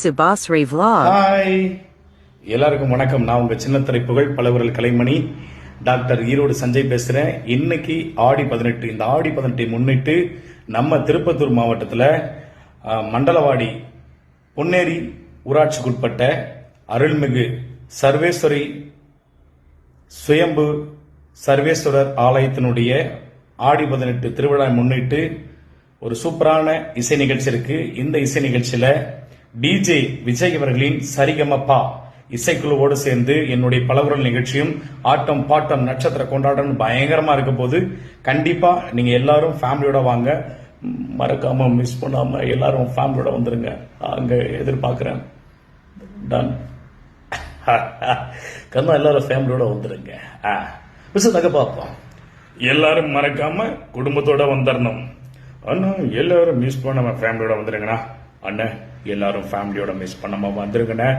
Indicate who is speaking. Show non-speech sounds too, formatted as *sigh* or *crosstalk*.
Speaker 1: Subasri vlog
Speaker 2: hi எல்லாருக்கும் வணக்கம். நான் உங்க சின்னத்திரை புகழ் பலவரல் கலைமணி. டாக்டர் ஈரோடு சஞ்சய் பேசுறேன். இன்னைக்கு ஆடி பதினெட்டு. இந்த ஆடி பதினெட்டை முன்னிட்டு நம்ம திருப்பத்தூர் மாவட்டத்தில் மண்டலவாடி பொன்னேரி ஊராட்சிக்குட்பட்ட அருள்மிகு சர்வேஸ்வரி சுயம்பு சர்வேஸ்வரர் ஆலயத்தினுடைய ஆடி பதினெட்டு திருவிழா முன்னிட்டு ஒரு சூப்பரான இசை நிகழ்ச்சி இருக்கு. இந்த இசை நிகழ்ச்சியில டிஜே விஜய் அவர்களின் சரிகமப்பா. இசைக்குழுவோடு சேர்ந்து என்னுடைய பலகுரல் நிகழ்ச்சியும் ஆட்டம் பாட்டம் நட்சத்திர கொண்டாட்டம் பயங்கரமா இருக்க போது கண்டிப்பா நீங்க எல்லாரும் ஃபேமிலியோட வாங்க. மறக்காம மிஸ் பண்ணாம எல்லாரும் ஃபேமிலியோட வந்துருங்க. அங்க எதிர்பார்க்கிறேன். டன் *laughs* கண்ணா எல்லாரும் ஃபேமிலியோட வந்துருங்க. ஆ மிஸ் நகை பார்ப்போம். எல்லாரும் மறக்காம குடும்பத்தோட வந்துடணும் ஆனால் எல்லாரும் மிஸ் பண்ணாம ஃபேமிலியோட வந்துருங்கண்ணா. அண்ணன் எல்லாரும் ஃபேமிலியோட மிஸ் பண்ணாம வந்துருங்கண்ணே.